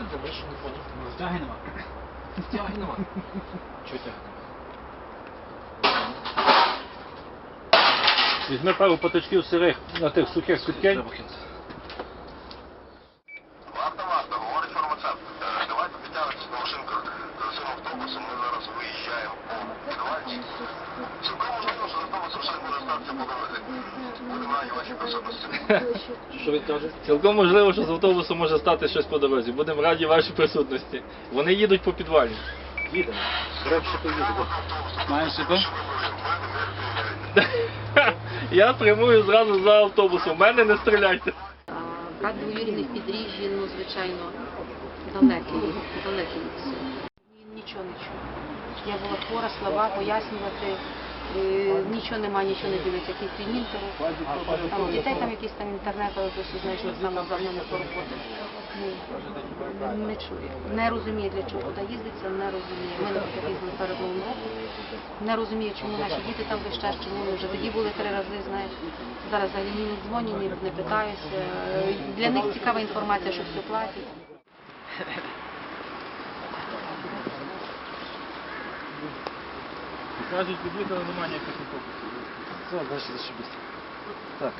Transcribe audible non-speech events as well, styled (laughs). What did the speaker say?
тут дивись, що не поняв. Тяги нема. Тяги нема. Чого тяги нема? Візьми пару паточків сирих на тих сухих підкинь. Варта, варта, говорить фармацевт. Е, Давайте підтягнутися на машинках з цим автобусом, ми зараз виїжджаємо. О, Давайте. Цілком можливо, що він каже? Цілком можливо, що з автобусом може стати щось по дорозі. Будемо раді вашій присутності. Вони їдуть по підвалі. Їдемо. Маєш шипи? (laughs) Я прямую зразу за автобусом. Мене не стріляйте. А, Брат двоюрідних підріжжі, ну, звичайно, далекий, далекий від нічого не чув. Я була хвора, слаба, пояснювати. Нічого немає, нічого не дивиться, якийсь фільмінтер. Там дітей там якийсь там інтернет, але досі знаєш, не саме давно не пороботи. Ну, не чує. Не розуміє, для чого туди їздиться, не розуміє. Ми, наприклад, їздили перед Новим роком. Не розуміє, чому наші діти там весь час, чому ми вже тоді були три рази, знаєш. Зараз взагалі ні не дзвоню, ні не питаюся. Для них цікава інформація, що все платять. (laughs) Кажуть, під'їхали, немає ніяких фокусів. Все, далі зашибись. Так.